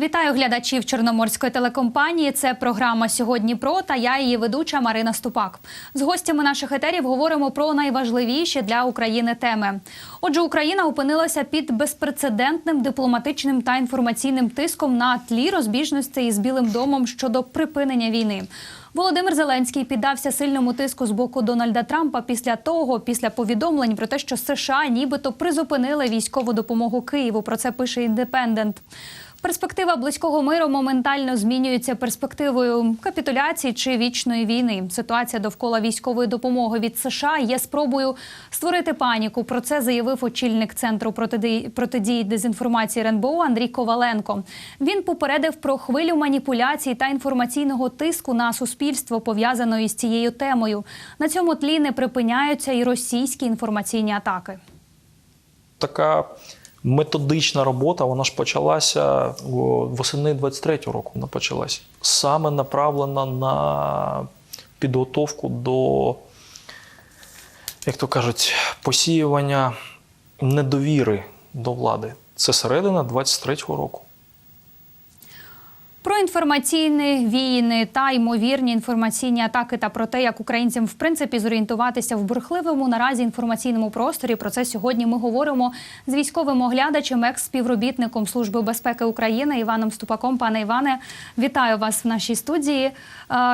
Вітаю глядачів Чорноморської телекомпанії. Це програма Сьогодні про та я її ведуча Марина Ступак. З гостями наших етерів говоримо про найважливіші для України теми. Отже, Україна опинилася під безпрецедентним дипломатичним та інформаційним тиском на тлі розбіжностей із Білим домом щодо припинення війни. Володимир Зеленський піддався сильному тиску з боку Дональда Трампа після того, після повідомлень про те, що США нібито призупинили військову допомогу Києву. Про це пише індепендент. Перспектива близького миру моментально змінюється перспективою капітуляції чи вічної війни. Ситуація довкола військової допомоги від США є спробою створити паніку. Про це заявив очільник центру протидії, дезінформації РНБО Андрій Коваленко. Він попередив про хвилю маніпуляцій та інформаційного тиску на суспільство, пов'язаної з цією темою. На цьому тлі не припиняються і російські інформаційні атаки. така методична робота, вона ж почалася восени 23-го року. Вона почалася саме направлена на підготовку до, як то кажуть, посіювання недовіри до влади. Це середина 23-го року. Про інформаційні війни та ймовірні інформаційні атаки та про те, як українцям в принципі зорієнтуватися в бурхливому наразі інформаційному просторі. Про це сьогодні ми говоримо з військовим оглядачем, екс-співробітником Служби безпеки України Іваном Ступаком. Пане Іване, вітаю вас в нашій студії. Е,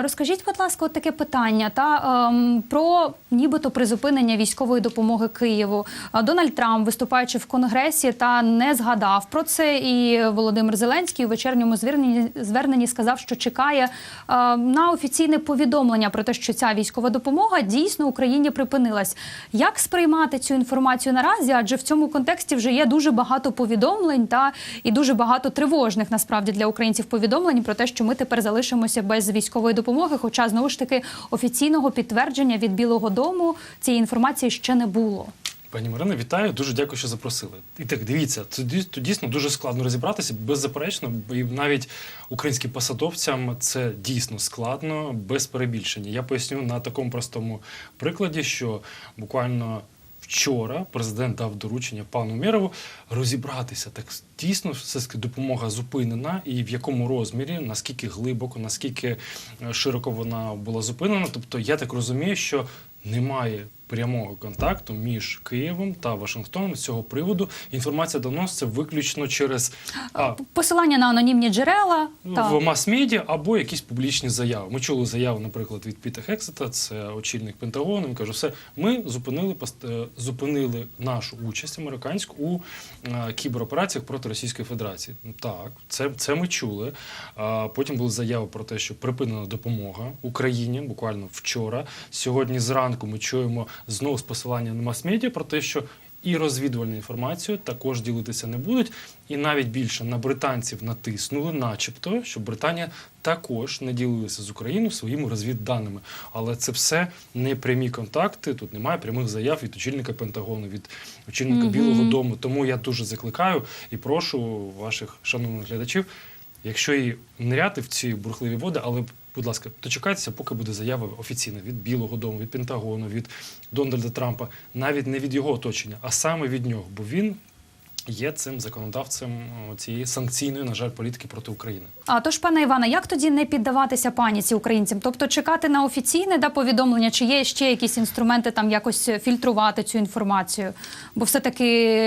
Розкажіть, будь ласка, от таке питання та ем, про нібито призупинення військової допомоги Києву. Е, Дональд Трамп, виступаючи в конгресі, та не згадав про це. І Володимир Зеленський у вечірньому зверненні зверненні сказав, що чекає е, на офіційне повідомлення про те, що ця військова допомога дійсно Україні припинилась. Як сприймати цю інформацію наразі? Адже в цьому контексті вже є дуже багато повідомлень та і дуже багато тривожних насправді для українців повідомлень про те, що ми тепер залишимося без військової допомоги. Хоча знову ж таки офіційного підтвердження від Білого Дому цієї інформації ще не було. Пані Марина, вітаю. Дуже дякую, що запросили. І так дивіться, це дій- дійсно дуже складно розібратися, беззаперечно, і навіть українським посадовцям це дійсно складно, без перебільшення. Я поясню на такому простому прикладі, що буквально. Вчора президент дав доручення пану Мєрову розібратися так дійсно все таки допомога зупинена і в якому розмірі, наскільки глибоко, наскільки е, широко вона була зупинена. Тобто, я так розумію, що немає прямого контакту між Києвом та Вашингтоном з цього приводу. Інформація доноситься виключно через а, Посилання на анонімні джерела в мас-медіа або якісь публічні заяви. Ми чули заяву, наприклад, від Піта Хексета, це очільник Пентагону. Він каже, все, ми зупинили е, зупинили нашу участь американську у е, кіберопераціях проти Російської Федерації. Ну, Так, це, це ми чули. А потім були заяви про те, що припинена допомога Україні буквально вчора. Сьогодні зранку ми чуємо знову з посилання на мас-медіа про те, що і розвідувальну інформацію також ділитися не будуть. І навіть більше на британців натиснули, начебто, щоб Британія також не ділилася з Україною своїми розвідданими. Але це все не прямі контакти. Тут немає прямих заяв від очільника Пентагону, від очільника Мгм. Білого Дому. Тому я дуже закликаю і прошу ваших шановних глядачів, якщо і ниряти в ці бурхливі води, але Будь ласка, дочекайтеся, поки буде заява офіційна від Білого Дому, від Пентагону, від Дональда Трампа, навіть не від його оточення, а саме від нього, бо він є цим законодавцем цієї санкційної, на жаль, політики проти України. А тож, пане Іване, як тоді не піддаватися паніці українцям? Тобто чекати на офіційне да, повідомлення, чи є ще якісь інструменти там якось фільтрувати цю інформацію? Бо все-таки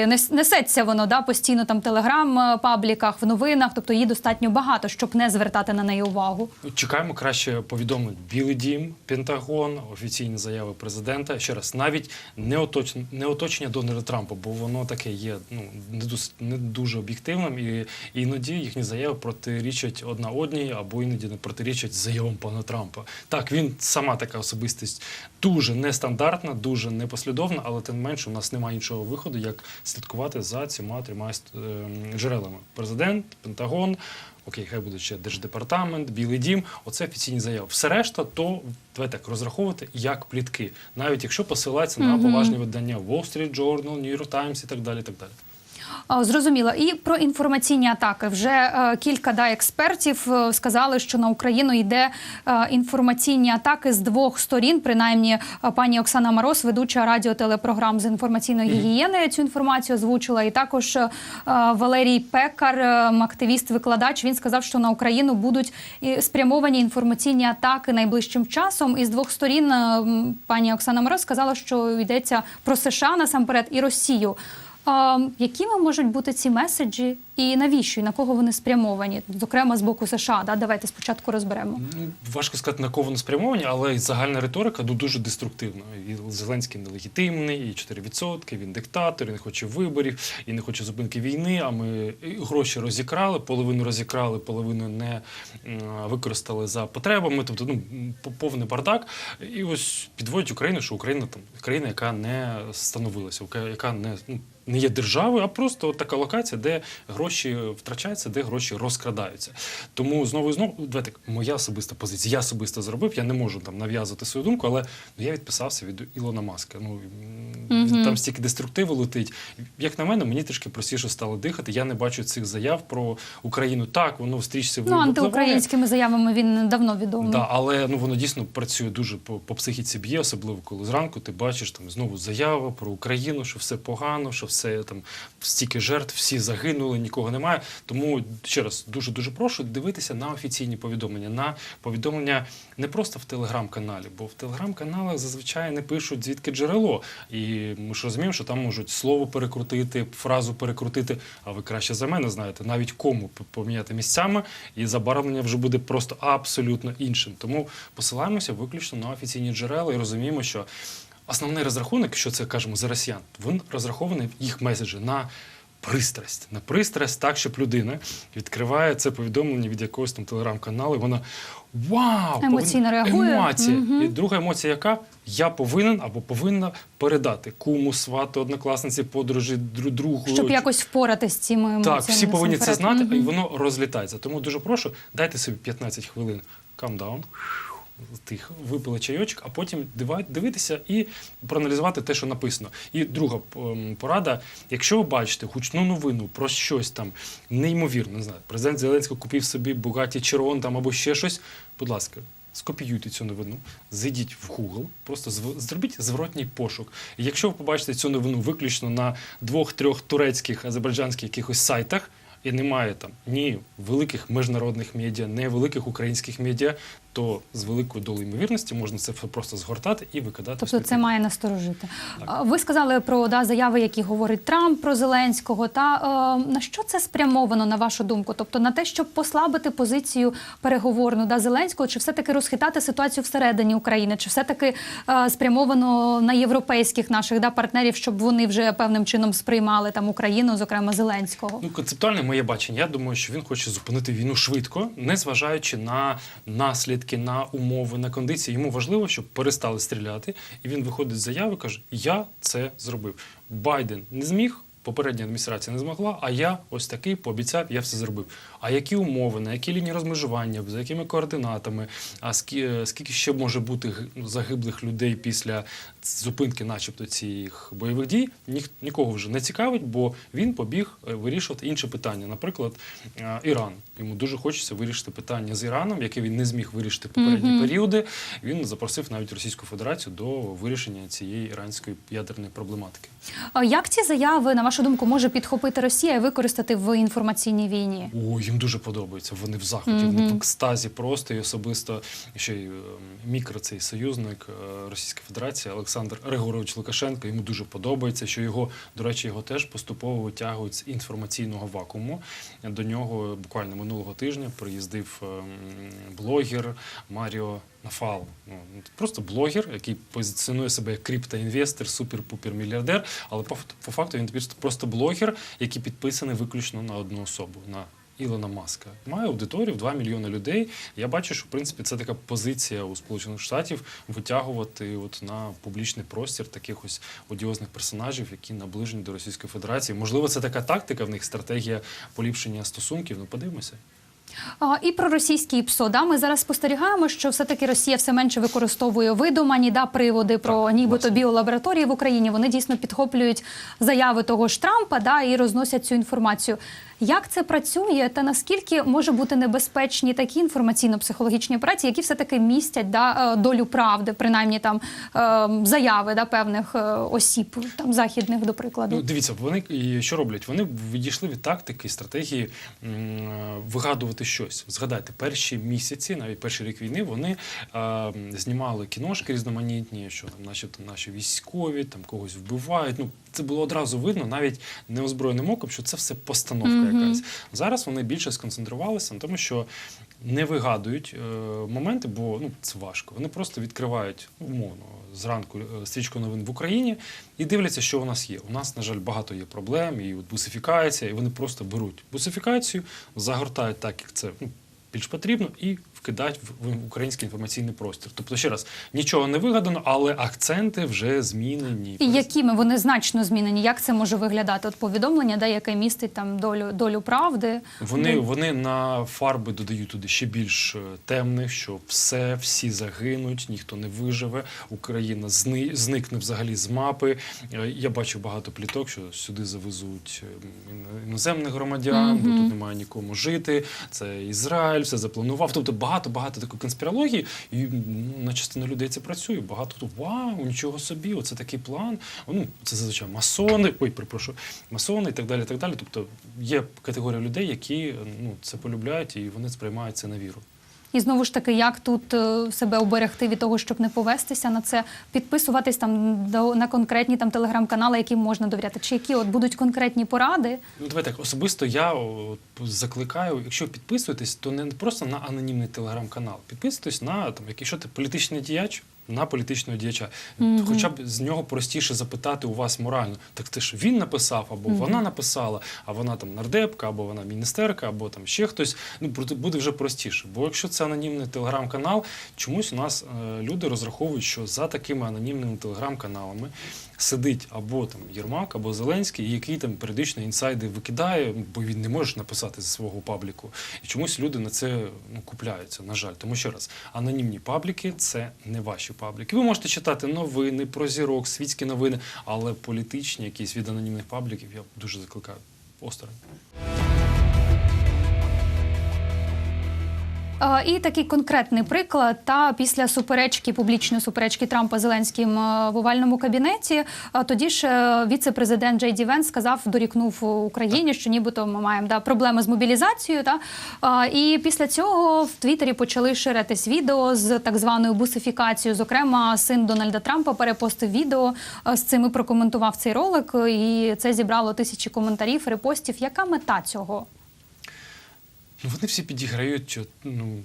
нес- несеться воно да, постійно там телеграм-пабліках, в новинах, тобто її достатньо багато, щоб не звертати на неї увагу. Чекаємо краще повідомлень Білий Дім, Пентагон, офіційні заяви президента. Ще раз, навіть не оточення, не оточення Дональда Трампа, бо воно таке є ну не дуже об'єктивним, і іноді їхні заяви протирічать одна одній, або іноді не протирічать заявам пана Трампа. Так, він сама така особистість дуже нестандартна, дуже непослідовна, але тим не менше у нас немає іншого виходу, як слідкувати за цими трьома ем, джерелами: президент, Пентагон. Окей, хай буде ще держдепартамент, Білий Дім. Оце офіційні заяви. Все решта, то давайте так розраховувати як плітки, навіть якщо посилається на поважні видання Wall Street Journal, New York Times і так далі. І так далі. Зрозуміло. І про інформаційні атаки. Вже е, кілька да, експертів е, сказали, що на Україну йде е, інформаційні атаки з двох сторін. Принаймні, пані Оксана Мороз, ведуча радіотелепрограм з інформаційної гігієни, цю інформацію озвучила. І також Валерій Пекар, активіст-викладач, він сказав, що на Україну будуть спрямовані інформаційні атаки найближчим часом. І з двох сторін пані Оксана Мороз сказала, що йдеться про США насамперед і Росію. А, якими можуть бути ці меседжі і навіщо, і на кого вони спрямовані? Зокрема, з боку США. Да? Давайте спочатку розберемо. Ну, важко сказати, на кого вони спрямовані, але загальна риторика дуже деструктивна. І Зеленський нелегітимний, і 4%, він диктатор, і не хоче виборів, і не хоче зупинки війни. А ми гроші розікрали, половину розікрали, половину не використали за потребами. Тобто, ну повний бардак. І ось підводять Україну, що Україна там країна, яка не становилася, яка не ну. Не є державою, а просто така локація, де гроші втрачаються, де гроші розкрадаються. Тому знову і знову давайте моя особиста позиція. Я особисто зробив. Я не можу там нав'язувати свою думку, але ну, я відписався від Ілона Маска. Ну м, Мгм. там стільки деструктиву летить. Як на мене, мені трішки простіше стало дихати. Я не бачу цих заяв про Україну. Так, воно в стрічці Ну, антиукраїнськими заявами він давно відомий. Да, але ну воно дійсно працює дуже по, по психіці б'є, особливо коли зранку ти бачиш там знову заява про Україну, що все погано, що все там стільки жертв, всі загинули, нікого немає. Тому ще раз дуже дуже прошу дивитися на офіційні повідомлення, на повідомлення не просто в телеграм-каналі, бо в телеграм-каналах зазвичай не пишуть звідки джерело. І ми ж розуміємо, що там можуть слово перекрутити, фразу перекрутити. А ви краще за мене знаєте, навіть кому поміняти місцями, і забарвлення вже буде просто абсолютно іншим. Тому посилаємося виключно на офіційні джерела і розуміємо, що основний розрахунок, що це кажемо за росіян, він розрахований їх меседжі на. Пристрасть на пристрасть, так щоб людина відкриває це повідомлення від якогось там телеграм-каналу. і Вона вау! Емоційно реагує. Емоція. Мгм. І друга емоція, яка я повинен або повинна передати куму, свату, однокласниці, подружі, другу. Щоб якось впоратись з цими емоціями. Так, всі повинні це знати, і воно розлітається. Тому дуже прошу, дайте собі 15 хвилин calm down, тих, випили чайочок, а потім дивитися і проаналізувати те, що написано. І друга ем, порада: якщо ви бачите гучну новину про щось там неймовірне, не знаю, президент Зеленський купив собі Бугаті Чирон там або ще щось, будь ласка. Скопіюйте цю новину, зайдіть в Google, просто зробіть зворотній пошук. І якщо ви побачите цю новину виключно на двох-трьох турецьких, азербайджанських якихось сайтах, і немає там ні великих міжнародних медіа, ні великих українських медіа, то з великою долею ймовірності можна це просто згортати і викидати. Тобто це має насторожити. Так. Ви сказали про да, заяви, які говорить Трамп про Зеленського. Та е, на що це спрямовано, на вашу думку? Тобто на те, щоб послабити позицію переговорну да, Зеленського, чи все-таки розхитати ситуацію всередині України, чи все-таки е, спрямовано на європейських наших да, партнерів, щоб вони вже певним чином сприймали там Україну, зокрема Зеленського? Ну, концептуальне моє бачення. Я думаю, що він хоче зупинити війну швидко, не зважаючи на наслідки, на умови, на кондиції. Йому важливо, щоб перестали стріляти. І він виходить з заяви, каже: Я це зробив. Байден не зміг. Попередня адміністрація не змогла, а я ось такий пообіцяв, я все зробив. А які умови, на які лінії розмежування, за якими координатами, а скі- скільки ще може бути загиблих людей після зупинки, начебто, цих бойових дій, ніх, нікого вже не цікавить, бо він побіг е, вирішувати інше питання. Наприклад, е, Іран. Йому дуже хочеться вирішити питання з Іраном, яке він не зміг вирішити попередні Мгм. періоди. Він запросив навіть Російську Федерацію до вирішення цієї іранської ядерної проблематики. Як ці заяви, на вашу думку, може підхопити Росія і використати в інформаційній війні? О, їм дуже подобається. Вони в захваті, Мгм. вони в екстазі просто і особисто ще й е, мікро цей союзник е, Російської Федерації Олександр Григорович Лукашенко. Йому дуже подобається, що його, до речі, його теж поступово витягують з інформаційного вакууму. До нього буквально минулого тижня приїздив е, блогер Маріо. Нафал, ну просто блогер, який позиціонує себе як криптоінвестор, супер-пупер мільярдер. Але по, по факту він просто блогер, який підписаний виключно на одну особу на Ілона Маска. Має аудиторію в 2 мільйони людей. Я бачу, що в принципі це така позиція у Сполучених Штатів витягувати от на публічний простір таких ось одіозних персонажів, які наближені до Російської Федерації. Можливо, це така тактика в них стратегія поліпшення стосунків. Ну подивимося. А, І про російські ПСО. Да, ми зараз спостерігаємо, що все-таки Росія все менше використовує видумані да, приводи про Так, нібито власне. біолабораторії в Україні. Вони дійсно підхоплюють заяви того ж Трампа да, і розносять цю інформацію. Як це працює, та наскільки може бути небезпечні такі інформаційно-психологічні операції, які все-таки містять да, е, долю правди, принаймні там е, заяви да, певних е, осіб, там західних, до прикладу? Ну, дивіться, вони що роблять? Вони відійшли від тактики, стратегії вигадувати щось. Згадайте, перші місяці, навіть перший рік війни, вони знімали кіношки різноманітні, що там, начебто, наші військові там когось вбивають. Ну, це було одразу видно, навіть неозброєним оком, що це все постановка Мгм. якась. Зараз вони більше сконцентрувалися на тому, що не вигадують е, моменти, бо ну це важко. Вони просто відкривають умовно зранку е, стрічку новин в Україні і дивляться, що у нас є. У нас, на жаль, багато є проблем, і от бусифікація, і вони просто беруть бусифікацію, загортають так, як це ну, більш потрібно, і вкидають в, український інформаційний простір. Тобто, ще раз, нічого не вигадано, але акценти вже змінені. І якими вони значно змінені? Як це може виглядати? От повідомлення, да, яке містить там долю долю правди. Вони, Долю- вони на фарби додають туди ще більш е, темних, що все, всі загинуть, ніхто не виживе, Україна зни, зникне взагалі з мапи. Е, Я бачу багато пліток, що сюди завезуть е, іно- іноземних громадян, бо тут немає нікому жити. Це Ізраїль, все запланував. Тобто багато багато такої конспірології, і на частину людей це працює. Багато хто вау, нічого собі, оце такий план. Ну це зазвичай масони, ой, перепрошую, масони і так далі. і так далі. Тобто є категорія людей, які ну це полюбляють і вони сприймають це на віру. І знову ж таки, як тут е, себе оберегти від того, щоб не повестися на це, підписуватись там до на конкретні там телеграм-канали, яким можна довіряти, чи які от будуть конкретні поради? Ну, давайте так, особисто я от, закликаю, якщо підписуєтесь, то не просто на анонімний телеграм-канал. Підписуйтесь на там, якщо ти політичний діяч, на політичного діяча. Мгм. Хоча б з нього простіше запитати у вас морально. Так ти ж він написав, або Мгм. вона написала, а вона там нардепка, або вона міністерка, або там ще хтось. Ну буде вже простіше. Бо якщо це анонімний телеграм-канал, чомусь у нас е, люди розраховують, що за такими анонімними телеграм-каналами сидить або там Єрмак, або Зеленський, який там періодично інсайди викидає, бо він не може написати зі свого пабліку. І чомусь люди на це ну, купляються, на жаль. Тому ще раз, анонімні пабліки це не ваші пабліки. Ви можете читати новини про зірок, світські новини, але політичні якісь від анонімних пабліків я дуже закликаю осторонь. І такий конкретний приклад. Та після суперечки, публічної суперечки Трампа Зеленським е, в овальному кабінеті, е, тоді ж е, віце-президент Джей Ді Венс сказав, дорікнув Україні, що нібито ми маємо да, проблеми з мобілізацією. Та? І після цього в Твіттері почали ширитись відео з так званою бусифікацією. Зокрема, син Дональда Трампа перепостив відео з цим і прокоментував цей ролик. І це зібрало тисячі коментарів, репостів. Яка мета цього? Ну, вони всі підіграють що, ну,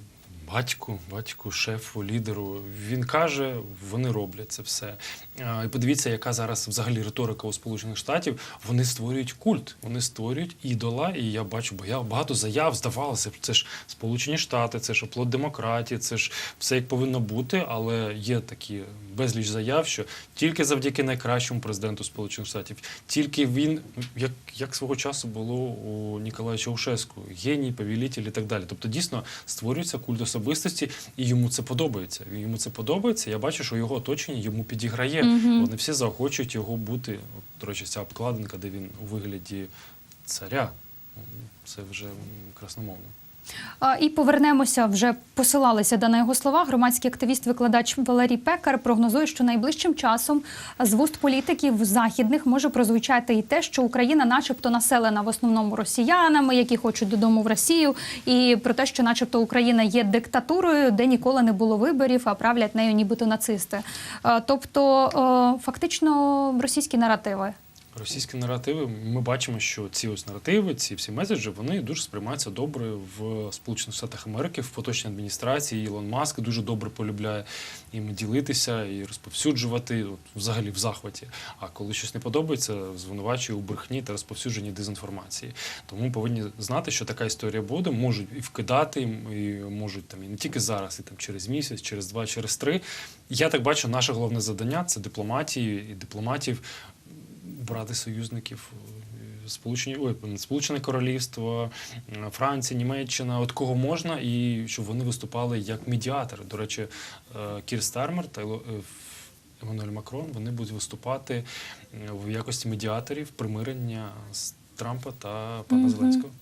батьку, батьку, шефу, лідеру. Він каже, вони роблять це все. І подивіться, яка зараз взагалі риторика у Сполучених Штатів. Вони створюють культ, вони створюють ідола. І я бачу, бо я багато заяв здавалося, це ж Сполучені Штати, це ж оплот демократії, це ж все як повинно бути. Але є такі безліч заяв, що тільки завдяки найкращому президенту Сполучених Штатів, тільки він, як, як свого часу було у Ніколая Чаушеску, геній, повелитель і так далі. Тобто дійсно створюється культ особистості, і йому це подобається. Йому це подобається. Я бачу, що його оточення йому підіграє. Угу. Вони всі заохочують його бути. От, до речі, ця обкладинка, де він у вигляді царя. Це вже красномовно. І повернемося вже посилалися да, на його слова. Громадський активіст-викладач Валерій Пекар прогнозує, що найближчим часом з вуст політиків західних може прозвучати і те, що Україна, начебто, населена в основному росіянами, які хочуть додому в Росію, і про те, що, начебто, Україна є диктатурою, де ніколи не було виборів, а правлять нею, нібито нацисти. Тобто, фактично, російські наративи. Російські наративи, ми бачимо, що ці ось наративи, ці всі меседжі, вони дуже сприймаються добре в Сполучених Штатах Америки, в поточній адміністрації. Ілон Маск дуже добре полюбляє іми ділитися і розповсюджувати от, взагалі в захваті. А коли щось не подобається, звинувачує у брехні та розповсюдженні дезінформації. Тому повинні знати, що така історія буде, можуть і вкидати, і можуть там і не тільки зараз, і там через місяць, через два, через три. Я так бачу, наше головне завдання це дипломатії і дипломатів брати союзників е, Сполучені ой, Сполучене Королівство, м, Франція, Німеччина, от кого можна, і щоб вони виступали як медіатори. До речі, е, Кір Стармер та е, Еммануель Макрон вони будуть виступати в якості медіаторів примирення з Трампа та пана Мгм. Зеленського.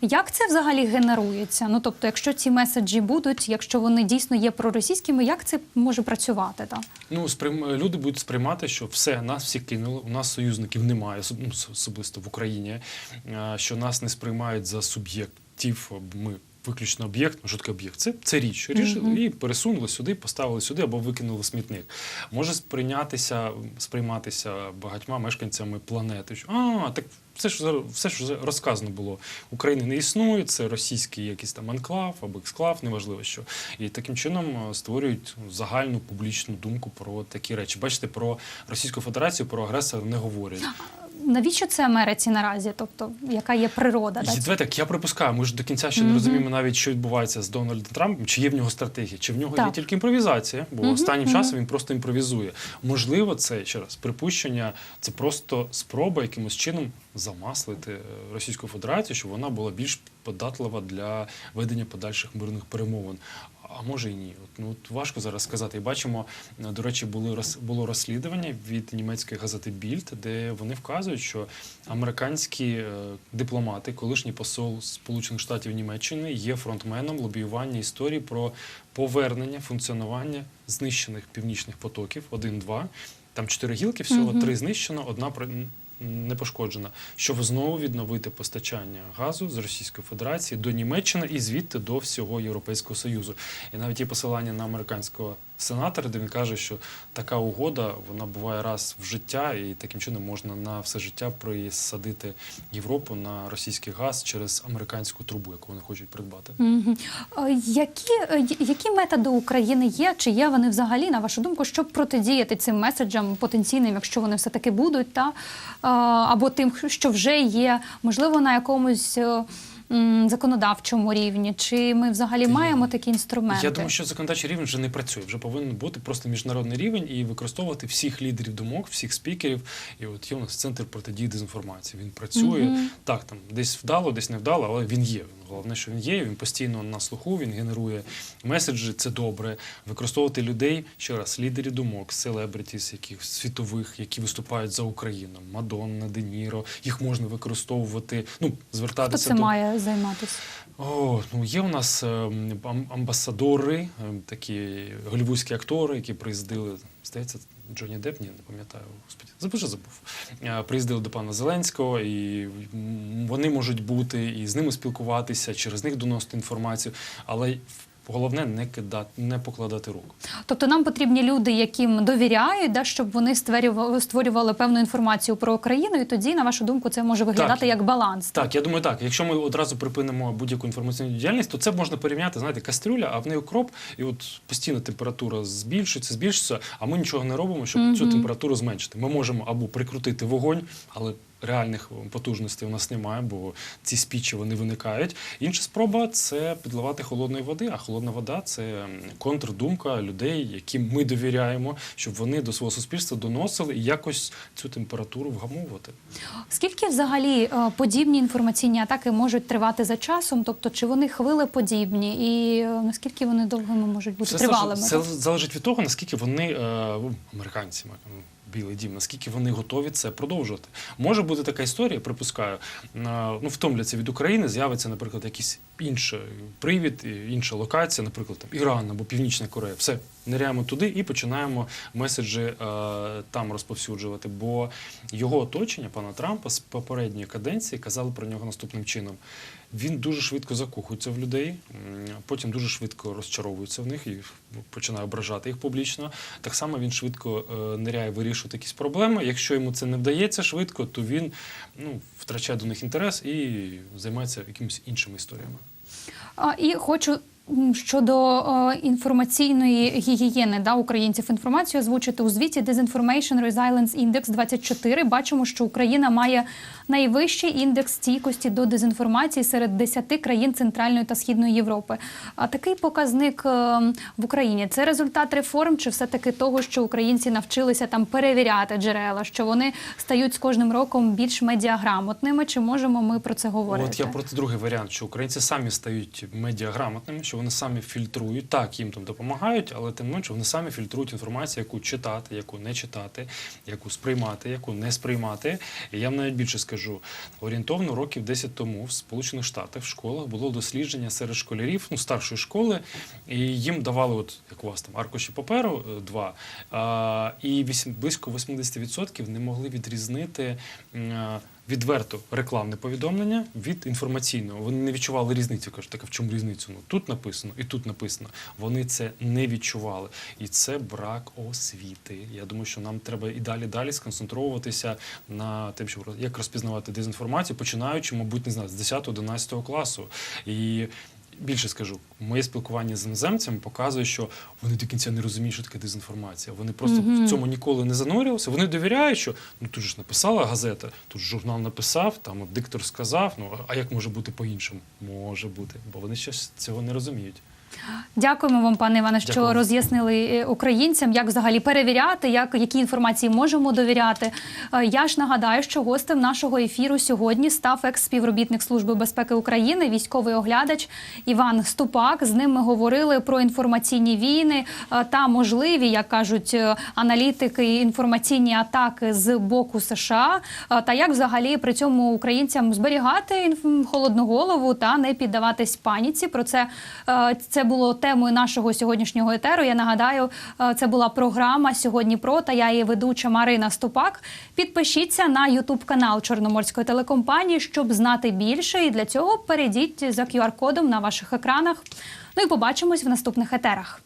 Як це взагалі генерується? Ну тобто, якщо ці меседжі будуть, якщо вони дійсно є проросійськими, як це може працювати? Та? Ну, сприйм... люди будуть сприймати, що все, нас всі кинули, у нас союзників немає, ну, особисто в Україні, що нас не сприймають за суб'єктів, ми виключно об'єкт. Ну, Що таке об'єкт? Це, це річ. Рішили Мгм. і пересунули сюди, поставили сюди або викинули смітник. Може сприйнятися, сприйматися багатьма мешканцями планети. Що, а, так все ж все ж розказано було. України не існує, це російський якийсь там анклав або ексклав, неважливо що. І таким чином е, створюють загальну публічну думку про такі речі. Бачите, про Російську Федерацію, про агресора не говорять. Навіщо це Америці наразі? Тобто, яка є природа? Да? так, я припускаю, ми ж до кінця ще Мгм. не розуміємо навіть, що відбувається з Дональдом Трампом, чи є в нього стратегія, чи в нього є тільки імпровізація, бо Мгм, останнім мгм. часом він просто імпровізує. Можливо, це ще раз припущення, це просто спроба якимось чином замаслити е, Російську Федерацію, щоб вона була більш податлива для ведення подальших мирних перемовин. А може і ні. От, ну, от важко зараз сказати. І бачимо, до речі, були роз- було розслідування від німецької газети Більд, де вони вказують, що американські е, дипломати, колишній посол Сполучених Штатів Німеччини, є фронтменом лобіювання історії про повернення функціонування знищених північних потоків 1-2. Там чотири гілки, всього Мгм. три знищено, одна не пошкоджена, щоб знову відновити постачання газу з Російської Федерації до Німеччини і звідти до всього Європейського Союзу. І навіть є посилання на американського сенатора, де він каже, що така угода вона буває раз в життя, і таким чином можна на все життя присадити Європу на російський газ через американську трубу, яку вони хочуть придбати. Е, Які, е, які методи України є, чи є вони взагалі, на вашу думку, щоб протидіяти цим меседжам потенційним, якщо вони все-таки будуть, та, або тим, що вже є, можливо, на якомусь е, законодавчому рівні? Чи ми взагалі Ти- маємо такі інструменти? Я думаю, що законодавчий рівень вже не працює. Вже повинен бути просто міжнародний рівень і використовувати всіх лідерів думок, всіх спікерів. І от є у нас центр протидії дезінформації. Він працює Мгм. так, там десь вдало, десь не вдало, але він є. Головне, що він є. Він постійно на слуху, він генерує меседжі. Це добре. Використовувати людей ще раз, лідерів думок, селебритіс, яких світових, які виступають за Україну. Мадонна, Де Ніро. Їх можна використовувати. Ну Хто звертатися це до має займатися? о, ну є у нас ем, ам- амбасадори, ем, такі голівудські актори, які приїздили, здається, Джонні Деп, ні, не пам'ятаю, господі, забув, забув. Е, Приїздили до пана Зеленського, і вони можуть бути і з ними спілкуватися, через них доносити інформацію, але головне не кидати, не покладати рук. Тобто нам потрібні люди, яким довіряють, да, щоб вони створювали, створювали певну інформацію про Україну, і тоді, на вашу думку, це може виглядати Так. як баланс. Так, я думаю, так. Якщо ми одразу припинимо будь-яку інформаційну діяльність, то це можна порівняти, знаєте, кастрюля, а в неї окроп, і от постійно температура збільшується, збільшується, а ми нічого не робимо, щоб цю температуру зменшити. Ми можемо або прикрутити вогонь, але реальних потужностей у нас немає, бо ці спічі вони виникають. Інша спроба це підливати холодної води, а холодна вода це контрдумка людей, яким ми довіряємо, щоб вони до свого суспільства доносили і якось цю температуру вгамовувати. Скільки взагалі е, подібні інформаційні атаки можуть тривати за часом? Тобто, чи вони хвилеподібні, і е, наскільки вони довгими можуть бути Це, тривалими? це залежить від того, наскільки вони, е, ну, американці, Білий дім, наскільки вони готові це продовжувати. Може бути така історія, припускаю, е, ну, втомляться від України, з'явиться, наприклад, якийсь інший привід, інша локація, наприклад, там, Іран або Північна Корея. Все, ниряємо туди і починаємо меседжі е, там розповсюджувати. Бо його оточення, пана Трампа, з попередньої каденції казали про нього наступним чином. Він дуже швидко закохується в людей, потім дуже швидко розчаровується в них і починає ображати їх публічно. Так само він швидко е, ниряє вирішувати якісь проблеми. Якщо йому це не вдається швидко, то він ну, втрачає до них інтерес і займається якимись іншими історіями. І хочу щодо е, інформаційної гігієни да, українців. Інформацію озвучити у звіті Disinformation Resilience Index 24. Бачимо, що Україна має найвищий індекс стійкості до дезінформації серед 10 країн Центральної та Східної Європи. А такий показник е, в Україні це результат реформ, чи все таки того, що українці навчилися там перевіряти джерела, що вони стають з кожним роком більш медіаграмотними? Чи можемо ми про це говорити? От я про це другий варіант, що українці самі стають медіаграмотними, що вони самі фільтрують. Так, їм там допомагають, але тим не менше вони самі фільтрують інформацію, яку читати, яку не читати, яку сприймати, яку не сприймати. І я вам навіть більше скажу: орієнтовно років 10 тому в Сполучених Штатах в школах було дослідження серед школярів ну, старшої школи, і їм давали, от як у вас там аркуші паперу е, два, а, і вісім, близько 80% не могли відрізнити. Відверто рекламне повідомлення від інформаційного. Вони не відчували різницю. Кажуть, так а в чому різницю? Ну тут написано і тут написано. Вони це не відчували. І це брак освіти. Я думаю, що нам треба і далі далі сконцентруватися на тим, що як розпізнавати дезінформацію, починаючи, мабуть, не знаю, з 10-11 класу. І Більше скажу, моє спілкування з іноземцями показує, що вони до кінця не розуміють, що таке дезінформація. Вони просто в цьому ніколи не занурювалися. Вони довіряють, що ну тут ж написала газета, тут журнал написав, там от диктор сказав. Ну а як може бути по-іншому? Може бути, бо вони щось цього не розуміють. Дякуємо вам, пане Іване, що Дякую. роз'яснили е, українцям, як взагалі перевіряти, як які інформації можемо довіряти. Е, Я ж нагадаю, що гостем нашого ефіру сьогодні став екс-співробітник Служби безпеки України, військовий оглядач Іван Ступак. З ним ми говорили про інформаційні війни е, та можливі, як кажуть аналітики, інформаційні атаки з боку США, та як взагалі при цьому українцям зберігати холодну голову та не піддаватись паніці. Про це е, це було темою нашого сьогоднішнього етеру. Я нагадаю, е, це була програма сьогодні про та я її ведуча Марина Ступак. Підпишіться на Ютуб канал Чорноморської телекомпанії, щоб знати більше. І для цього перейдіть за QR-кодом на ваших екранах. Ну і побачимось в наступних етерах.